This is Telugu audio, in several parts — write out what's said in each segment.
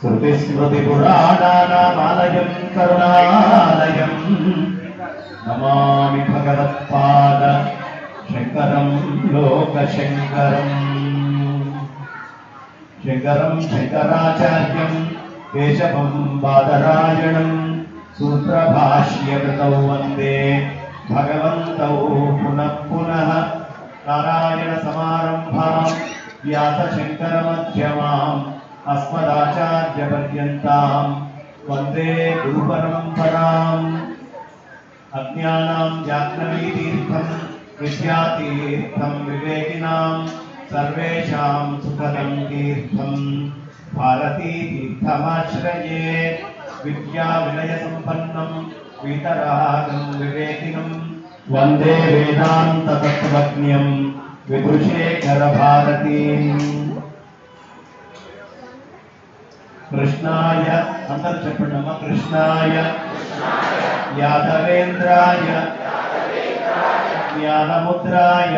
శ్రుతిస్మృతిపురాణానామాలయం కరుణాలయం. నమామి భగవత్పాద శంకరం లోక శంకరం శంకరం శంకరాచార్యం కేశవం బాదరాయణం సూత్రభాష్యకృతౌ వందే. భగవంతౌ పునః పునః నారాయణ సమారంభాం వ్యాసశంకరమధ్యమాం. अस्मदाचार्यपर्यन्तां वंदे गुरुपरम्पराम् अज्ञानां जाह्नवीतीर्थं विद्यातीर्थं विवेकिनां सर्वेषां सुखदं तीर्थं भारतीतीर्थमाश्रये विद्याविनयसम्पन्नं वीतरागं विवेकिनं वंदे वेदान्ततत्त्वज्ञं विभुशेखरभारतीम् కృష్ణాయ అందరు చెప్పండి అమ్మ. కృష్ణాయ యాదవేంద్రాయ జ్ఞానముద్రాయ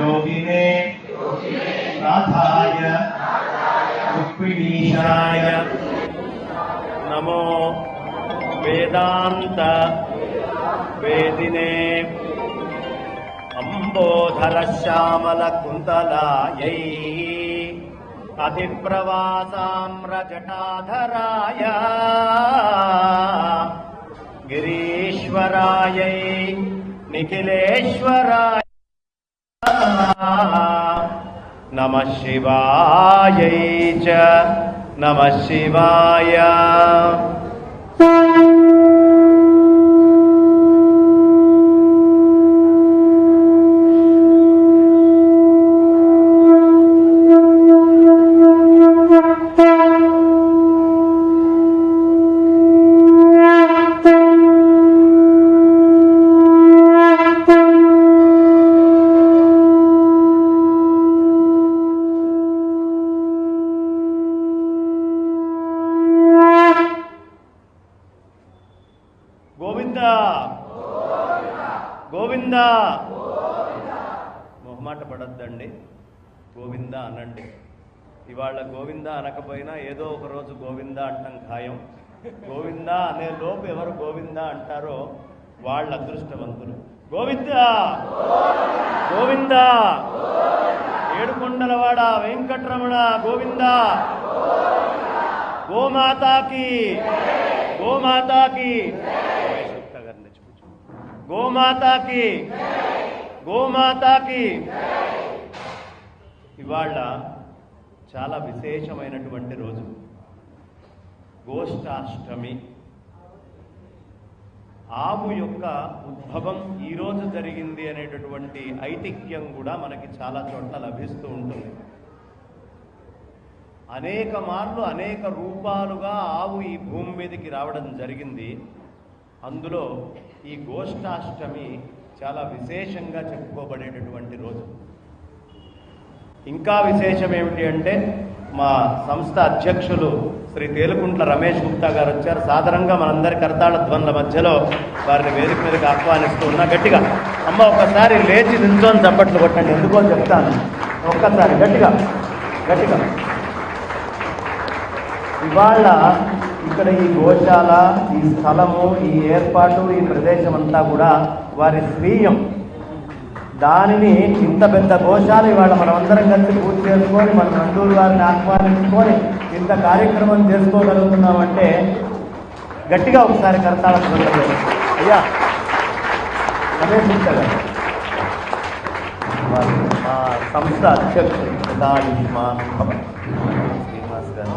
యోగినే నాథాయ రుక్మిణీశాయ. నమో వేదాంత వేదినే. అంబోధర శ్యామల కుంతలాయై. అధిప్రవాసామ్రజటాధరాయ గిరీశ్వరాయై నిఖిలేశ్వరాయ నమ శివాయై చ నమ శివాయ గోవింద. మొహమాట పడద్దండి. గోవింద అనండి. ఇవాళ గోవింద అనకపోయినా ఏదో ఒక రోజు గోవింద అంటాం ఖాయం. గోవింద అనే లోపు ఎవరు గోవింద అంటారో వాళ్ళ అదృష్టవంతులు. గోవింద. గోవింద. ఏడుకొండలవాడ వెంకట్రమణ గోవింద. గోమాతాకి. గోమాతాకి. గోమాతాకి గోమాతాకి ఇవాళ చాలా విశేషమైనటువంటి రోజు. గోష్ఠాష్టమి. ఆవు యొక్క ఉద్భవం ఈరోజు జరిగింది అనేటటువంటి ఐతిహ్యం కూడా మనకి చాలా చోట్ల లభిస్తూ ఉంటుంది. అనేక మార్లు అనేక రూపాలుగా ఆవు ఈ భూమి మీదకి రావడం జరిగింది. అందులో ఈ గోష్ఠాష్టమి చాలా విశేషంగా చెప్పుకోబడేటటువంటి రోజు. ఇంకా విశేషం ఏమిటి అంటే మా సంస్థ అధ్యక్షులు శ్రీ తేలుకుంట్ల రమేష్ గుప్తా గారు వచ్చారు. సాధారణంగా మనందరి కర్తాళ ధ్వనుల మధ్యలో వారిని వేదిక మీదకి ఆహ్వానిస్తూ ఉన్నా గట్టిగా. అమ్మ ఒక్కసారి లేచి నిల్చొని చప్పట్లు కొట్టండి. ఎందుకో చెప్తాను. ఒక్కసారి గట్టిగా గట్టిగా. ఇవాళ ఇక్కడ ఈ గోశాల ఈ స్థలము ఈ ఏర్పాటు ఈ ప్రదేశం అంతా కూడా వారి స్వీయం. దానిని ఇంత పెద్ద గోశాల ఇవాళ మనం అందరం కలిసి పూర్తి చేసుకొని మన నందూరు వారిని ఆహ్వానించుకొని ఇంత కార్యక్రమం చేసుకోగలుగుతున్నామంటే గట్టిగా ఒకసారి కరతాళ అయ్యా రమేష్ మా సంస్థ అధ్యక్షుడు శ్రీనివాస్ గారు.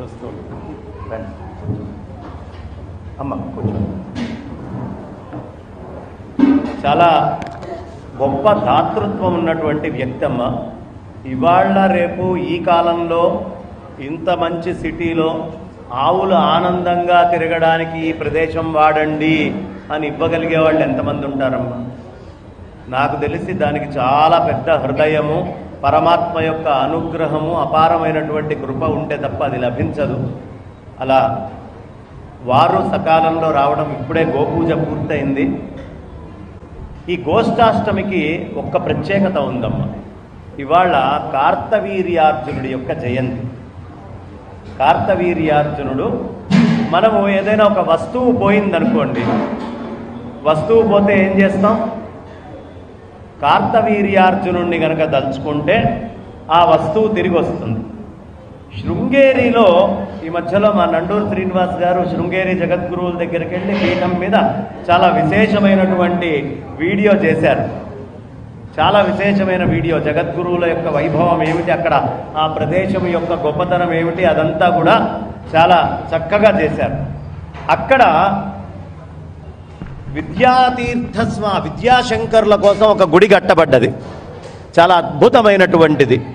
చూస్తూ రండి. అమ్మ కూర్చో. చాలా గొప్ప దాతృత్వం ఉన్నటువంటి వ్యక్తి అమ్మ. ఇవాళ రేపు ఈ కాలంలో ఇంత మంచి సిటీలో ఆవులు ఆనందంగా తిరగడానికి ఈ ప్రదేశం వాడండి అని ఇవ్వగలిగే వాళ్ళు ఎంతమంది ఉంటారమ్మా? నాకు తెలిసి దానికి చాలా పెద్ద హృదయము పరమాత్మ యొక్క అనుగ్రహము అపారమైనటువంటి కృప ఉంటే తప్ప అది లభించదు. అలా వారు సకాలంలో రావడం ఇప్పుడే గోపూజ పూర్తయింది. ఈ గోష్ఠాష్టమికి ఒక్క ప్రత్యేకత ఉందమ్మా. ఇవాళ కార్తవీర్యార్జునుడి యొక్క జయంతి. కార్తవీర్యార్జునుడు మనము ఏదైనా ఒక వస్తువు పోయిందనుకోండి వస్తువు పోతే ఏం చేస్తాం? కార్తవీర్యార్జునుడిని గనక దలుచుకుంటే ఆ వస్తువు తిరిగి వస్తుంది. శృంగేరిలో ఈ మధ్యలో మా నండూరు శ్రీనివాస్ గారు శృంగేరి జగద్గురువుల దగ్గరికి వెళ్ళి పీఠం మీద చాలా విశేషమైనటువంటి వీడియో చేశారు. చాలా విశేషమైన వీడియో. జగద్గురువుల యొక్క వైభవం ఏమిటి? అక్కడ ఆ ప్రదేశం యొక్క గొప్పతనం ఏమిటి? అదంతా కూడా చాలా చక్కగా చేశారు. అక్కడ విద్యాతీర్థస్వ విద్యాశంకర్ల కోసం ఒక గుడి కట్టబడ్డది. చాలా అద్భుతమైనటువంటిది.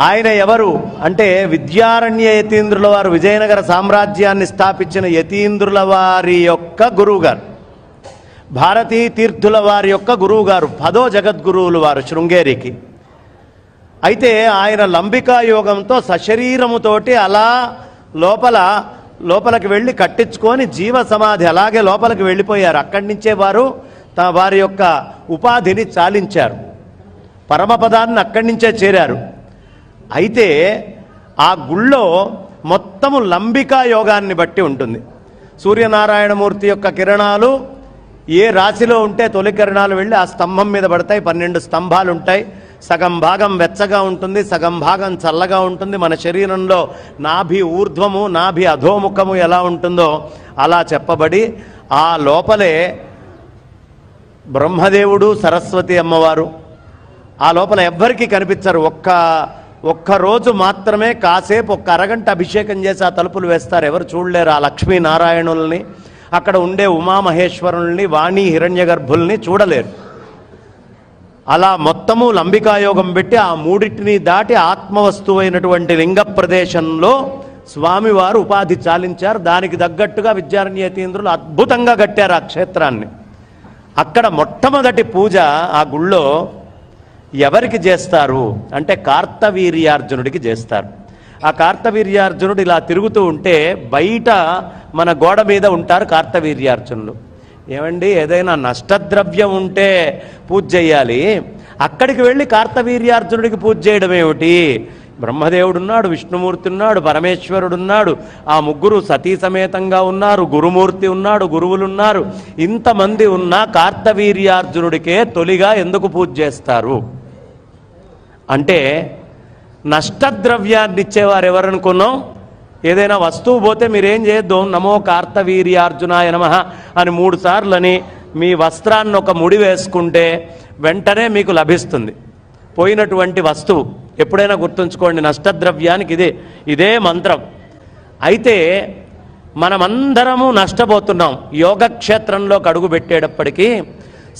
ఆయన ఎవరు అంటే విద్యారణ్య యతీంద్రుల వారు విజయనగర సామ్రాజ్యాన్ని స్థాపించిన యతీంద్రుల వారి యొక్క గురువుగారు. భారతీ తీర్థుల వారి యొక్క గురువుగారు పదో జగద్గురువులు వారు శృంగేరికి. అయితే ఆయన లంబికా యోగంతో సశరీరముతోటి అలా లోపల లోపలికి వెళ్ళి కట్టించుకొని జీవ సమాధి అలాగే లోపలికి వెళ్ళిపోయారు. అక్కడి నుంచే వారు తమ వారి యొక్క ఉపాధిని చాలించారు. పరమపదాన్ని అక్కడి నుంచే చేరారు. అయితే ఆ గుళ్ళో మొత్తము లంబికా యోగాన్ని బట్టి ఉంటుంది. సూర్యనారాయణమూర్తి యొక్క కిరణాలు ఏ రాశిలో ఉంటే తొలి కిరణాలు వెళ్ళి ఆ స్తంభం మీద పడతాయి. పన్నెండు స్తంభాలు ఉంటాయి సగం భాగం వెచ్చగా ఉంటుంది సగం భాగం చల్లగా ఉంటుంది. మన శరీరంలో నాభి ఊర్ధ్వము నాభి అధోముఖము ఎలా ఉంటుందో అలా చెప్పబడి ఆ లోపలే బ్రహ్మదేవుడు సరస్వతి అమ్మవారు ఆ లోపల ఎవ్వరికీ కనిపించరు. ఒక్క ఒక్క రోజు మాత్రమే కాసేపు ఒక్క అరగంట అభిషేకం చేసి ఆ తలుపులు వేస్తారు. ఎవరు చూడలేరు ఆ లక్ష్మీనారాయణుల్ని. అక్కడ ఉండే ఉమామహేశ్వరుల్ని వాణి హిరణ్యగర్భుల్ని చూడలేరు. అలా మొత్తము లంబికాయోగం పెట్టి ఆ మూడింటిని దాటి ఆత్మవస్తువైనటువంటి లింగ ప్రదేశంలో స్వామివారు ఉపాధి చాలించారు. దానికి తగ్గట్టుగా విద్యారణ్యతీంద్రులు అద్భుతంగా కట్టారు ఆ క్షేత్రాన్ని. అక్కడ మొట్టమొదటి పూజ ఆ గుళ్ళో ఎవరికి చేస్తారు? అంటే కార్తవీర్యార్జునుడికి చేస్తారు. ఆ కార్తవీర్యార్జునుడు ఇలా తిరుగుతూ ఉంటే బయట మన గోడ మీద ఉంటారు కార్తవీర్యార్జునులు. ఏమండి ఏదైనా నష్టద్రవ్యం ఉంటే పూజ చేయాలి అక్కడికి వెళ్ళి కార్తవీర్యార్జునుడికి పూజ చేయడం ఏమిటి? బ్రహ్మదేవుడు ఉన్నాడు విష్ణుమూర్తి ఉన్నాడు పరమేశ్వరుడు ఉన్నాడు ఆ ముగ్గురు సతీ సమేతంగా ఉన్నారు గురుమూర్తి ఉన్నాడు గురువులు ఉన్నారు ఇంతమంది ఉన్న కార్తవీర్యార్జునుడికే తొలిగా ఎందుకు పూజ చేస్తారు? అంటే నష్టద్రవ్యాన్ని ఇచ్చేవారు ఎవరనుకున్నాం ఏదైనా వస్తువు పోతే మీరేం చేయొద్దు? నమో కార్తవీర్యార్జునాయ నమ అని మూడు సార్లు అని మీ వస్త్రాన్ని ఒక ముడి వేసుకుంటే వెంటనే మీకు లభిస్తుంది. పోయినటువంటి వస్తువు. ఎప్పుడైనా గుర్తుంచుకోండి నష్టద్రవ్యానికి ఇదే ఇదే మంత్రం. అయితే మనమందరము నష్టపోతున్నాం. యోగక్షేత్రంలోకి అడుగు పెట్టేటప్పటికీ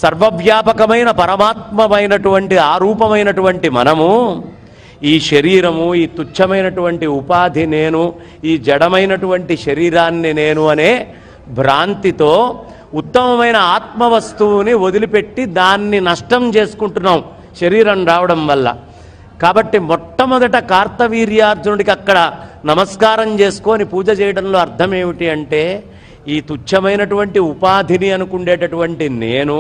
సర్వవ్యాపకమైన పరమాత్మమైనటువంటి ఆరూపమైనటువంటి మనము ఈ శరీరము ఈ తుచ్చమైనటువంటి ఉపాధి నేను ఈ జడమైనటువంటి శరీరాన్ని నేను అనే భ్రాంతితో ఉత్తమమైన ఆత్మవస్తువుని వదిలిపెట్టి దాన్ని నష్టం చేసుకుంటున్నాం శరీరం రావడం వల్ల. కాబట్టి మొట్టమొదట కార్తవీర్యార్జునుడికి అక్కడ నమస్కారం చేసుకొని పూజ చేయడంలో అర్థం ఏమిటి అంటే ఈ తుచ్చమైనటువంటి ఉపాధిని అనుకుండేటటువంటి నేను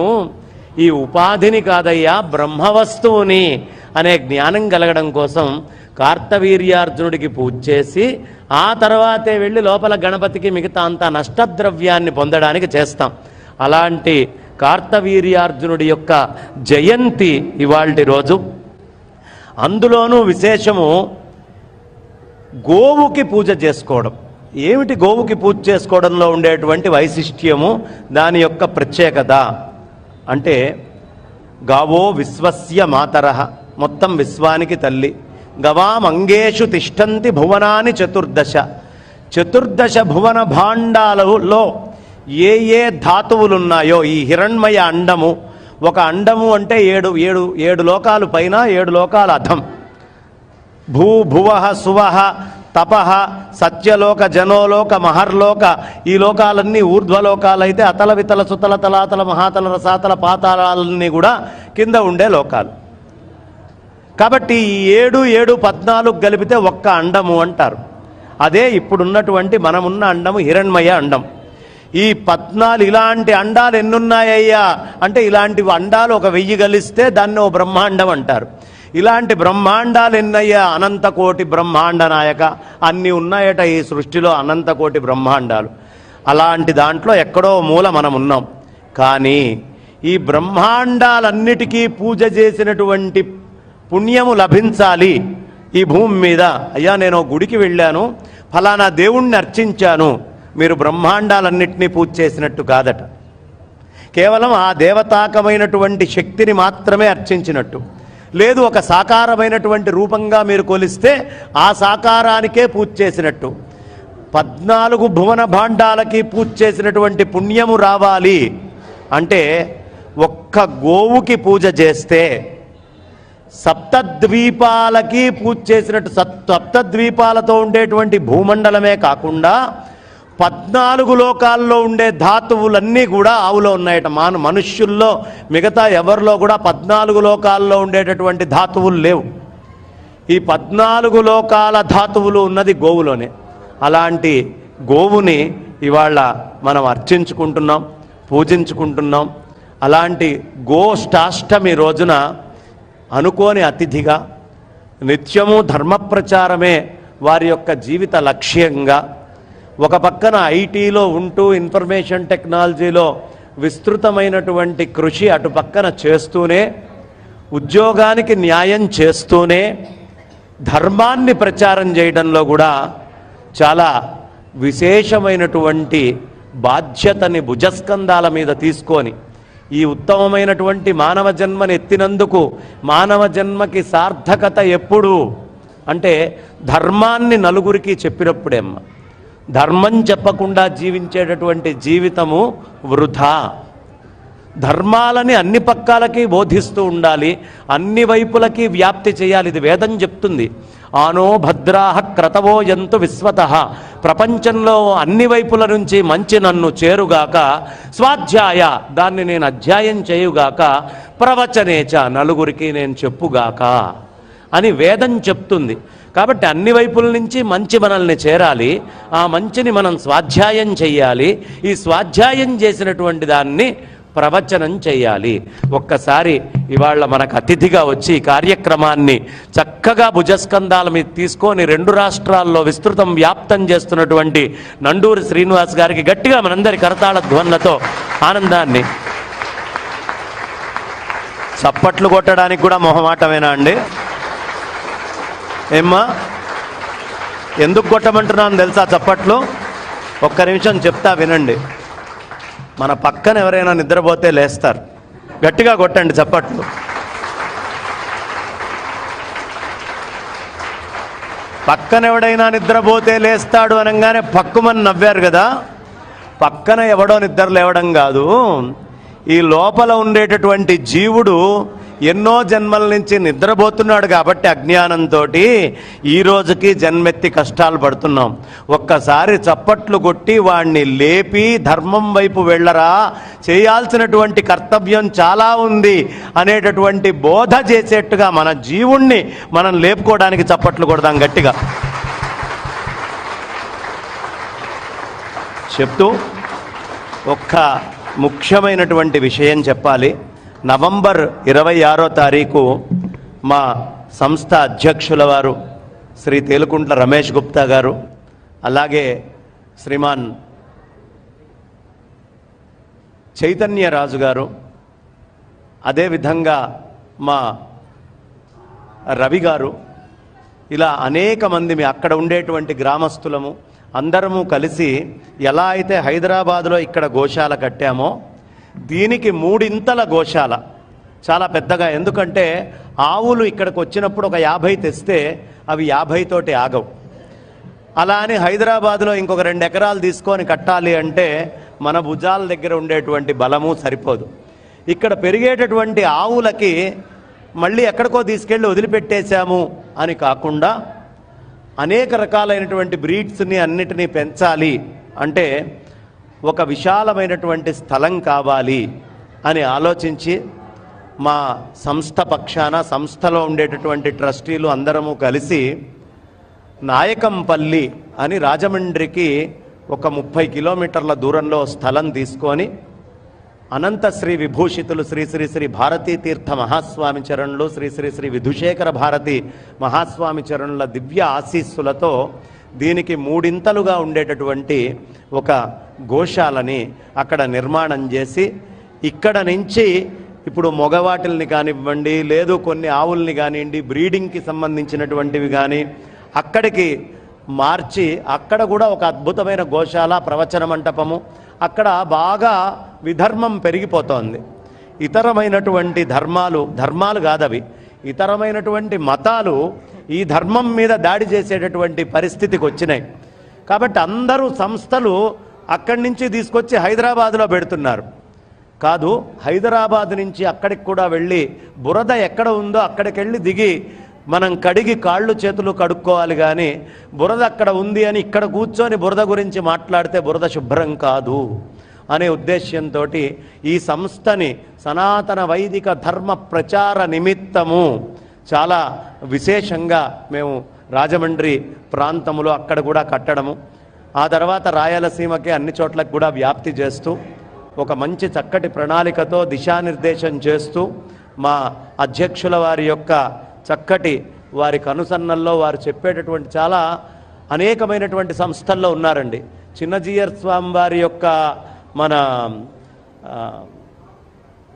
ఈ ఉపాధిని కాదయ్యా బ్రహ్మవస్తువుని అనే జ్ఞానం కలగడం కోసం కార్తవీర్యార్జునుడికి పూజ చేసి ఆ తర్వాతే వెళ్ళి లోపల గణపతికి మిగతా అంతా నష్టద్రవ్యాన్ని పొందడానికి చేస్తాం. అలాంటి కార్తవీర్యార్జునుడి యొక్క జయంతి ఇవాల్టి రోజు. అందులోనూ విశేషము గోవుకి పూజ చేసుకోవడం. ఏమిటి గోవుకి పూజ చేసుకోవడంలో ఉండేటువంటి వైశిష్ట్యము? దాని యొక్క ప్రత్యేకత. అంటే గావో విశ్వస్య మాతర మొత్తం విశ్వానికి తల్లి. గవామంగేషు తిష్టంతి భువనాని చతుర్దశ. చతుర్దశ భువన భాండాలలో ఏ ఏ ధాతువులు ఉన్నాయో ఈ హిరణ్మయ అండము ఒక అండము అంటే ఏడు ఏడు ఏడు లోకాలు పైన ఏడు లోకాలు అధం. భూ భువ సువహ తపహ సత్యలోక జనోలోక మహర్లోక ఈ లోకాలన్నీ ఊర్ధ్వలోకాలైతే అతల వితల సుతల తలాతల మహాతల రసాతల పాతాలన్నీ కూడా కింద ఉండే లోకాలు. కాబట్టి ఈ ఏడు ఏడు పద్నాలుగు కలిపితే ఒక్క అండము అంటారు. అదే ఇప్పుడున్నటువంటి మనమున్న అండము హిరణ్మయ అండం ఈ పద్నాలుగు ఇలాంటి అండాలు ఎన్నున్నాయ్యా అంటే ఇలాంటి అండాలు ఒక వెయ్యి కలిస్తే దాన్ని ఓ బ్రహ్మాండం అంటారు. ఇలాంటి బ్రహ్మాండాలు ఎన్నయ్యా అనంతకోటి బ్రహ్మాండ నాయక అన్నీ ఉన్నాయట ఈ సృష్టిలో అనంతకోటి బ్రహ్మాండాలు. అలాంటి దాంట్లో ఎక్కడో మూల మనం ఉన్నాం కానీ ఈ బ్రహ్మాండాలన్నిటికీ పూజ చేసినటువంటి పుణ్యము లభించాలి. ఈ భూమి మీద అయ్యా నేను గుడికి వెళ్ళాను ఫలానా దేవుణ్ణి అర్చించాను మీరు బ్రహ్మాండాలన్నింటినీ పూజ చేసినట్టు కాదట. కేవలం ఆ దేవతాకమైనటువంటి శక్తిని మాత్రమే అర్చించినట్టు. లేదు ఒక సాకారమైనటువంటి రూపంగా మీరు కొలిస్తే ఆ సాకారానికే పూజ చేసినట్టు. పద్నాలుగు భువన భాండాలకి పూజ చేసినటువంటి పుణ్యము రావాలి అంటే ఒక్క గోవుకి పూజ చేస్తే సప్తద్వీపాలకి పూజ చేసినట్టు సప్త సప్తద్వీపాలతో ఉండేటువంటి భూమండలమే కాకుండా పద్నాలుగు లోకాల్లో ఉండే ధాతువులన్నీ కూడా ఆవులో ఉన్నాయట. మాను మనుష్యుల్లో మిగతా ఎవరిలో కూడా పద్నాలుగు లోకాల్లో ఉండేటటువంటి ధాతువులు లేవు. ఈ పద్నాలుగు లోకాల ధాతువులు ఉన్నది గోవులోనే. అలాంటి గోవుని ఇవాళ మనం అర్చించుకుంటున్నాం పూజించుకుంటున్నాం. అలాంటి గోష్టాష్టమి రోజున అనుకోని అతిథిగా నిత్యము ధర్మ ప్రచారమే వారి యొక్క జీవిత లక్ష్యంగా ఒక పక్కన ఐటీలో ఉంటూ ఇన్ఫర్మేషన్ టెక్నాలజీలో విస్తృతమైనటువంటి కృషి అటు పక్కన చేస్తూనే ఉద్యోగానికి న్యాయం చేస్తూనే ధర్మాన్ని ప్రచారం చేయడంలో కూడా చాలా విశేషమైనటువంటి బాధ్యతని భుజస్కంధాల మీద తీసుకొని ఈ ఉత్తమమైనటువంటి మానవ జన్మని ఎత్తినందుకు మానవ జన్మకి సార్థకత ఎప్పుడు? అంటే ధర్మాన్ని నలుగురికి చెప్పినప్పుడే అమ్మ. ధర్మం చెప్పకుండా జీవించేటటువంటి జీవితము వృధా. ధర్మాలని అన్ని పక్కాలకి బోధిస్తూ ఉండాలి అన్ని వైపులకి వ్యాప్తి చేయాలి ఇది వేదం చెప్తుంది. ఆనో భద్రాహ క్రతవో ఎంతు విశ్వత. ప్రపంచంలో అన్ని వైపుల నుంచి మంచి నన్ను చేరుగాక స్వాధ్యాయ దాన్ని నేను అధ్యాయం చేయుగాక ప్రవచనేచ నలుగురికి నేను చెప్పుగాక అని వేదం చెప్తుంది. కాబట్టి అన్ని వైపుల నుంచి మంచి మనల్ని చేరాలి ఆ మంచిని మనం స్వాధ్యాయం చెయ్యాలి ఈ స్వాధ్యాయం చేసినటువంటి దాన్ని ప్రవచనం చేయాలి ఒక్కసారి ఇవాళ మనకు అతిథిగా వచ్చి ఈ కార్యక్రమాన్ని చక్కగా భుజస్కంధాల మీద తీసుకొని రెండు రాష్ట్రాల్లో విస్తృతం వ్యాప్తం చేస్తున్నటువంటి నండూరి శ్రీనివాస్ గారికి గట్టిగా మనందరి కరతాళ ధ్వన్లతో ఆనందాన్ని. చప్పట్లు కొట్టడానికి కూడా మొహమాటమేనా అండి? ఏమ్మా? ఎందుకు కొట్టమంటున్నాను తెలుసా చప్పట్లు? ఒక్క నిమిషం చెప్తా వినండి. మన పక్కన ఎవరైనా నిద్రపోతే లేస్తారు. గట్టిగా కొట్టండి చప్పట్లు. పక్కన ఎవడైనా నిద్రపోతే లేస్తాడు అనగానే పక్కుమని నవ్వారు కదా? పక్కన ఎవడో నిద్ర లేవడం కాదు. ఈ లోపల ఉండేటటువంటి జీవుడు ఎన్నో జన్మల నుంచి నిద్రపోతున్నాడు కాబట్టి అజ్ఞానంతో ఈ రోజుకి జన్మెత్తి కష్టాలు పడుతున్నాం. ఒక్కసారి చప్పట్లు కొట్టి వాణ్ణి లేపి ధర్మం వైపు వెళ్ళరా. చేయాల్సినటువంటి కర్తవ్యం చాలా ఉంది అనేటటువంటి బోధ చేసేట్టుగా మన జీవుణ్ణి మనం లేపుకోవడానికి చప్పట్లు కొడదాం గట్టిగా. చెప్తూ ఒక్క ముఖ్యమైనటువంటి విషయం చెప్పాలి. నవంబర్ ఇరవై ఆరో తారీఖు మా సంస్థ అధ్యక్షుల వారు శ్రీ తేలుకుంట్ల రమేష్ గుప్తా గారు అలాగే శ్రీమాన్ చైతన్య రాజు గారు అదేవిధంగా మా రవి గారు ఇలా అనేక మంది మీ అక్కడ ఉండేటువంటి గ్రామస్తులము అందరము కలిసి ఎలా అయితే హైదరాబాదులో ఇక్కడ గోశాల కట్టామో దీనికి మూడింతల గోశాల. చాలా పెద్దగా. ఎందుకంటే ఆవులు ఇక్కడికి వచ్చినప్పుడు ఒక యాభై తెస్తే అవి యాభై తోటి ఆగవు. అలా అని హైదరాబాద్లో ఇంకొక రెండు ఎకరాలు తీసుకొని కట్టాలి అంటే మన భుజాల దగ్గర ఉండేటువంటి బలము సరిపోదు. ఇక్కడ పెరిగేటటువంటి ఆవులకి మళ్ళీ ఎక్కడికో తీసుకెళ్ళి వదిలిపెట్టేశాము అని కాకుండా అనేక రకాలైనటువంటి బ్రీడ్స్ని అన్నిటినీ పెంచాలి అంటే ఒక విశాలమైనటువంటి స్థలం కావాలి అని ఆలోచించి మా సంస్థ పక్షాన సంస్థలో ఉండేటటువంటి ట్రస్టీలు అందరము కలిసి నాయకంపల్లి అని రాజమండ్రికి ఒక ముప్పై కిలోమీటర్ల దూరంలో స్థలం తీసుకొని అనంత శ్రీ విభూషితులు శ్రీ శ్రీ శ్రీ భారతీ తీర్థ మహాస్వామి చరణులు శ్రీ శ్రీ శ్రీ విధుశేఖర భారతి మహాస్వామి చరణుల దివ్య ఆశీస్సులతో దీనికి మూడింతలుగా ఉండేటటువంటి ఒక గోశాలని అక్కడ నిర్మాణం చేసి ఇక్కడ నుంచి ఇప్పుడు మగవాటిల్ని కానివ్వండి లేదు కొన్ని ఆవుల్ని కానివ్వండి బ్రీడింగ్కి సంబంధించినటువంటివి కానీ అక్కడికి మార్చి అక్కడ కూడా ఒక అద్భుతమైన గోశాల ప్రవచన మంటపము అక్కడ బాగా విధర్మం పెరిగిపోతోంది. ఇతరమైనటువంటి ధర్మాలు ధర్మాలు కాదవి. ఇతరమైనటువంటి మతాలు ఈ ధర్మం మీద దాడి చేసేటటువంటి పరిస్థితికి వచ్చినాయి. కాబట్టి అందరూ సంస్థలు అక్కడి నుంచి తీసుకొచ్చి హైదరాబాదులో పెడుతున్నారు. కాదు హైదరాబాద్ నుంచి అక్కడికి కూడా వెళ్ళి బురద ఎక్కడ ఉందో అక్కడికి వెళ్ళి దిగి మనం కడిగి కాళ్ళు చేతులు కడుక్కోవాలి కానీ బురద అక్కడ ఉంది అని ఇక్కడ కూర్చొని బురద గురించి మాట్లాడితే బురద శుభ్రం కాదు అనే ఉద్దేశ్యంతో ఈ సంస్థని సనాతన వైదిక ధర్మ ప్రచార నిమిత్తము చాలా విశేషంగా మేము రాజమండ్రి ప్రాంతంలో అక్కడ కూడా కట్టడము. ఆ తర్వాత రాయలసీమకి అన్ని చోట్లకు కూడా వ్యాప్తి చేస్తూ ఒక మంచి చక్కటి ప్రణాళికతో దిశానిర్దేశం చేస్తూ మా అధ్యక్షుల వారి యొక్క చక్కటి వారి కనుసన్నల్లో వారు చెప్పేటటువంటి చాలా అనేకమైనటువంటి సంస్థల్లో ఉన్నారండి. చిన్నజీయర్ స్వామి వారి యొక్క మన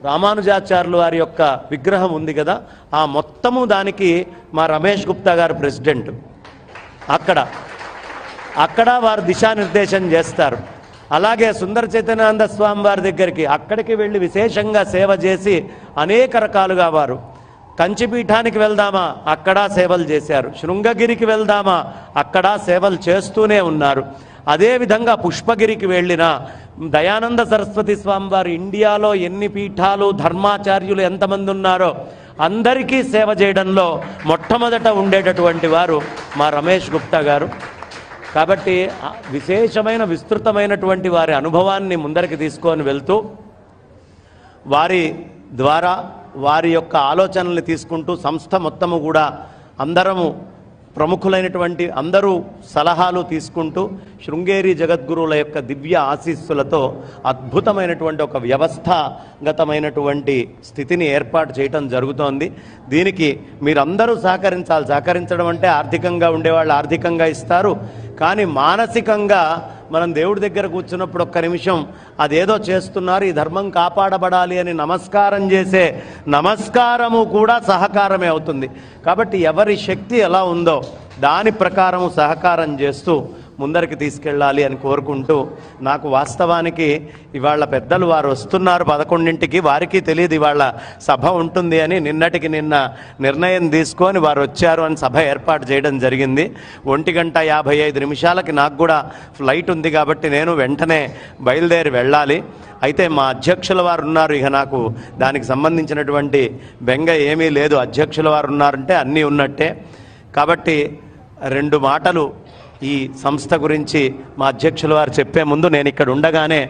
రామానుజాచార్యులు వారి యొక్క విగ్రహం ఉంది కదా ఆ మొత్తము దానికి మా రమేష్ గుప్తా గారు ప్రెసిడెంట్. అక్కడ అక్కడ వారు దిశానిర్దేశం చేస్తారు. అలాగే సుందర చైతన్యానంద స్వామి వారి దగ్గరికి అక్కడికి వెళ్ళి విశేషంగా సేవ చేసి అనేక రకాలుగా వారు. కంచిపీఠానికి వెళ్దామా అక్కడ సేవలు చేశారు. శృంగగిరికి వెళ్దామా అక్కడ సేవలు చేస్తూనే ఉన్నారు. అదేవిధంగా పుష్పగిరికి వెళ్ళిన దయానంద సరస్వతి స్వామి వారు ఇండియాలో ఎన్ని పీఠాలు ధర్మాచార్యులు ఎంతమంది ఉన్నారో అందరికీ సేవ చేయడంలో మొట్టమొదట ఉండేటటువంటి వారు మా రమేష్ గుప్తా గారు. కాబట్టి విశేషమైన విస్తృతమైనటువంటి వారి అనుభవాన్ని ముందరికి తీసుకొని వెళ్తూ వారి ద్వారా వారి యొక్క ఆలోచనల్ని తీసుకుంటూ సంస్థ మొత్తము కూడా అందరము ప్రముఖులైనటువంటి అందరూ సలహాలు తీసుకుంటూ శృంగేరి జగద్గురువుల యొక్క దివ్య ఆశీస్సులతో అద్భుతమైనటువంటి ఒక వ్యవస్థాగతమైనటువంటి స్థితిని ఏర్పాటు చేయటం జరుగుతోంది. దీనికి మీరందరూ సహకరించాలి. సహకరించడం అంటే ఆర్థికంగా ఉండేవాళ్ళు ఆర్థికంగా ఇస్తారు. కానీ మానసికంగా మనం దేవుడి దగ్గర కూర్చున్నప్పుడు ఒక్క నిమిషం అదేదో చేస్తున్నారు ఈ ధర్మం కాపాడబడాలి అని నమస్కారం చేసే నమస్కారము కూడా సహకారమే అవుతుంది. కాబట్టి ఎవరి శక్తి ఎలా ఉందో దాని ప్రకారము సహకారం చేస్తూ ముందరికి తీసుకెళ్ళాలి అని కోరుకుంటూ నాకు వాస్తవానికి ఇవాళ పెద్దలు వారు వస్తున్నారు. పదకొండింటికి వారికి తెలియదు ఇవాళ సభ ఉంటుంది అని నిన్నటికి నిన్న నిర్ణయం తీసుకొని వారు వచ్చారు అని సభ ఏర్పాటు చేయడం జరిగింది. ఒంటి గంట యాభై ఐదు నిమిషాలకి నాకు కూడా ఫ్లైట్ ఉంది కాబట్టి నేను వెంటనే బయలుదేరి వెళ్ళాలి. అయితే మా అధ్యక్షుల వారు ఉన్నారు. ఇక నాకు దానికి సంబంధించినటువంటి బెంగ ఏమీ లేదు. అధ్యక్షుల వారు ఉన్నారంటే అన్నీ ఉన్నట్టే. కాబట్టి రెండు మాటలు ఈ సంస్థ గురించి మా అధ్యక్షుల వారు చెప్పే ముందు నేను ఇక్కడ ఉండగానే